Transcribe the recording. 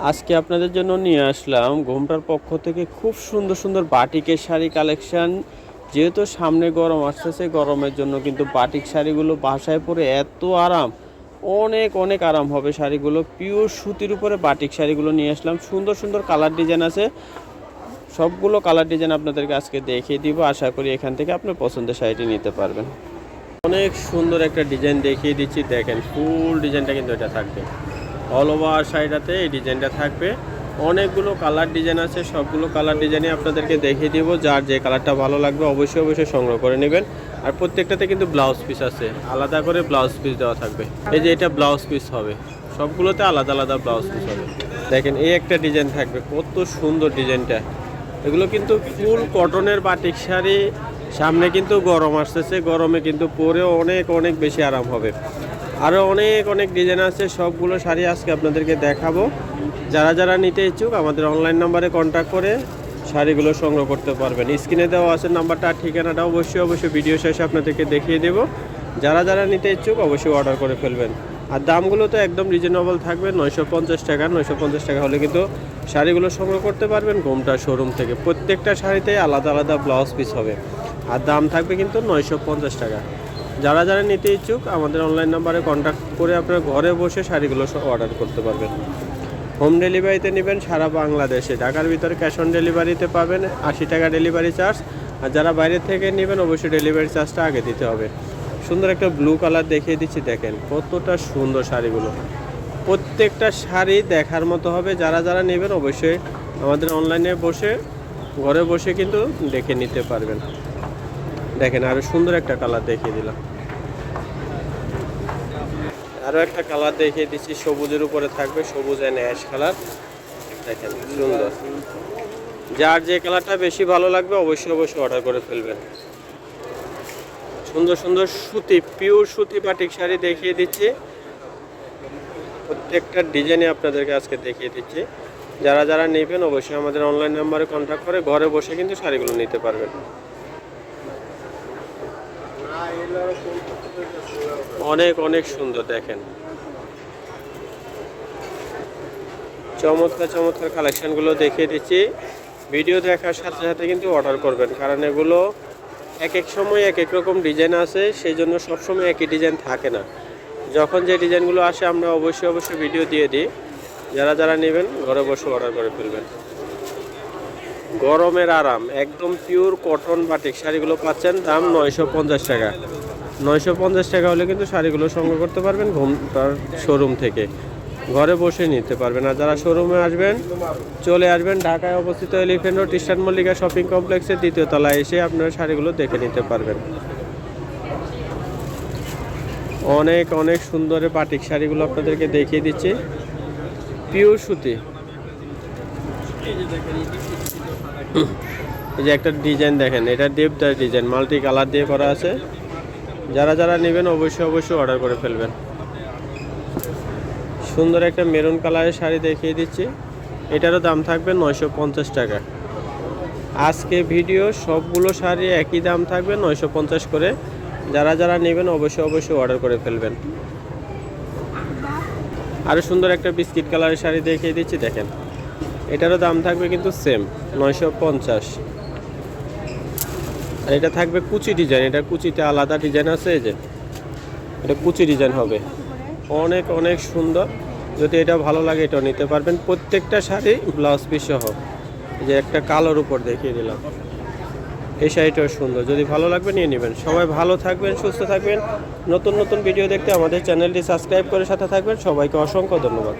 আজকে আপনাদের জন্য নিয়ে আসলাম ঘুমটার পক্ষ থেকে খুব সুন্দর সুন্দর বাটিকের শাড়ি কালেকশান। যেহেতু সামনে গরম আসতেছে, গরমের জন্য কিন্তু বাটিক শাড়িগুলো বাসায় পরে এত আরাম। অনেক অনেক আরাম হবে শাড়িগুলো। পিওর সুতির উপরে বাটিক শাড়িগুলো নিয়ে আসলাম। সুন্দর সুন্দর কালার ডিজাইন আছে। সবগুলো কালার ডিজাইন আপনাদেরকে আজকে দেখিয়ে দিব। আশা করি এখান থেকে আপনার পছন্দের শাড়িটি নিতে পারবেন। অনেক সুন্দর একটা ডিজাইন দেখিয়ে দিচ্ছি। দেখেন ফুল ডিজাইনটা কিন্তু এটা থাকবে। অল ওভার শাড়িটাতে এই ডিজাইনটা থাকবে। অনেকগুলো কালার ডিজাইন আছে, সবগুলো কালার ডিজাইনই আপনাদেরকে দেখিয়ে দিব। যার যে কালারটা ভালো লাগবে, অবশ্যই অবশ্যই সংগ্রহ করে নেবেন। আর প্রত্যেকটাতে কিন্তু ব্লাউজ পিস আছে। আলাদা করে ব্লাউজ পিস দেওয়া থাকবে। এই যে এটা ব্লাউজ পিস হবে। সবগুলোতে আলাদা আলাদা ব্লাউজ পিস হবে। দেখেন, এই একটা ডিজাইন থাকবে। কত সুন্দর ডিজাইনটা এগুলো কিন্তু ফুল কটনের বাটিক শাড়ি। সামনে কিন্তু গরম আসতেছে। গরমে কিন্তু পরেও অনেক অনেক বেশি আরাম হবে। আরও অনেক অনেক ডিজাইন আছে, সবগুলো শাড়ি আজকে আপনাদেরকে দেখাবো। যারা যারা নিতে ইচ্ছুক, আমাদের অনলাইন নাম্বারে কন্ট্যাক্ট করে শাড়িগুলো সংগ্রহ করতে পারবেন। স্ক্রিনে দেওয়া আছে নাম্বারটা ঠিকানাটা অবশ্যই অবশ্যই ভিডিও শেষে আপনাদেরকে দেখিয়ে দেব। যারা যারা নিতে ইচ্ছুক, অবশ্যই অর্ডার করে ফেলবেন। আর দামগুলো তো একদম রিজনেবল থাকবে, নয়শো পঞ্চাশ টাকা, নয়শো পঞ্চাশ টাকা হলে কিন্তু শাড়িগুলো সংগ্রহ করতে পারবেন ঘোমটা শোরুম থেকে। প্রত্যেকটা শাড়িতে আলাদা আলাদা ব্লাউজ পিস হবে। আর দাম থাকবে কিন্তু নয়শো পঞ্চাশ টাকা। যারা যারা নিতে ইচ্ছুক, আমাদের অনলাইন নাম্বারে কন্ট্যাক্ট করে আপনারা ঘরে বসে শাড়িগুলো অর্ডার করতে পারবেন। হোম ডেলিভারিতে নেবেন সারা বাংলাদেশে। ঢাকার ভিতরে ক্যাশ অন ডেলিভারিতে পাবেন আশি টাকা ডেলিভারি চার্জ আর যারা বাইরে থেকে নেবেন, অবশ্যই ডেলিভারি চার্জটা আগে দিতে হবে। সুন্দর একটা ব্লু কালার দেখিয়ে দিচ্ছি, দেখেন কতটা সুন্দর শাড়িগুলো। প্রত্যেকটা শাড়ি দেখার মতো হবে। যারা যারা নেবেন, অবশ্যই আমাদের অনলাইনে বসে, ঘরে বসে কিন্তু দেখে নিতে পারবেন। দেখেন আরও সুন্দর একটা কালার দেখিয়ে দিলাম। আরও একটা কালার দেখিয়ে দিচ্ছি, সবুজের উপরে থাকবে, সবুজ অ্যান্ড অ্যাশ কালার দেখেন, সুন্দর। যার যে কালারটা বেশি ভালো লাগবে, অবশ্যই অবশ্যই অর্ডার করে ফেলবেন। সুন্দর সুন্দর সুতি পিওর সুতি বাটিক শাড়ি দেখিয়ে দিচ্ছি। প্রত্যেকটা ডিজাইনে আপনাদেরকে আজকে দেখিয়ে দিচ্ছি। যারা যারা নেবেন, অবশ্যই আমাদের অনলাইন নাম্বারে কন্ট্যাক্ট করে ঘরে বসে কিন্তু শাড়িগুলো নিতে পারবেন। অনেক অনেক সুন্দর, দেখেন। চমৎকার চমৎকার কালেকশনগুলো দেখিয়ে দিচ্ছি। ভিডিও দেখার সাথে সাথে কিন্তু অর্ডার করবেন, কারণ এগুলো এক এক সময় এক এক রকম ডিজাইন আছে, সেই জন্য সবসময় একই ডিজাইন থাকে না। যখন যে ডিজাইনগুলো আসে, আমরা অবশ্যই অবশ্যই ভিডিও দিয়ে দিই। যারা যারা নেবেন, ঘরে বসে অর্ডার করে ফেলবেন। গরমের আরাম, একদম পিওর কটন বাটিক শাড়িগুলো পাচ্ছেন, দাম নয়শো পঞ্চাশ টাকা। নয়শো পঞ্চাশ টাকা হলে কিন্তু শাড়িগুলো সংগ্রহ করতে পারবেন ঘুমটার শোরুম থেকে। ঘরে বসে নিতে পারবেন। আর যারা শোরুমে আসবেন, চলে আসবেন, ঢাকায় অবস্থিত elephant road eastern Mallika shopping কমপ্লেক্সের দ্বিতীয় তলায় এসে আপনারা শাড়িগুলো দেখে নিতে পারবেন। অনেক অনেক সুন্দর বাটিক শাড়িগুলো আপনাদেরকে দেখিয়ে দিচ্ছি। পিওর সুতি। এই যে একটা ডিজাইন দেখেন, এটা দেবদার ডিজাইন মাল্টি কালার দিয়ে করা আছে। যারা যারা নেবেন অবশ্যই অবশ্যই অর্ডার করে ফেলবেন। সুন্দর একটা মেরুন কালারের শাড়ি দেখিয়ে দিচ্ছি। এটারও দাম থাকবে নয়শো পঞ্চাশ টাকা। আজকে ভিডিও সবগুলো শাড়ি একই দাম থাকবে নয়শো পঞ্চাশ করে। যারা যারা নেবেন অবশ্যই অবশ্যই অর্ডার করে ফেলবেন। আরও সুন্দর একটা বিস্কিট কালারের শাড়ি দেখিয়ে দিচ্ছি, দেখেন। এটারও দাম থাকবে কিন্তু সেম নয়শো পঞ্চাশ। আর এটা থাকবে কুচি ডিজাইন এটা কুচিতে আলাদা ডিজাইন আছে যে। এটা কুচি ডিজাইন হবে। অনেক অনেক সুন্দর। যদি এটা ভালো লাগে, এটাও নিতে পারবেন। প্রত্যেকটা শাড়ি ব্লাউজ পিস সহ। যে একটা কালোর উপর দেখিয়ে দিলাম। এই শাড়িটাও সুন্দর। যদি ভালো লাগবে, নিয়ে নেবেন। সবাই ভালো থাকবেন, সুস্থ থাকবেন। নতুন নতুন ভিডিও দেখতে আমাদের চ্যানেলটি সাবস্ক্রাইব করে সাথে থাকবেন। সবাইকে অসংখ্য ধন্যবাদ।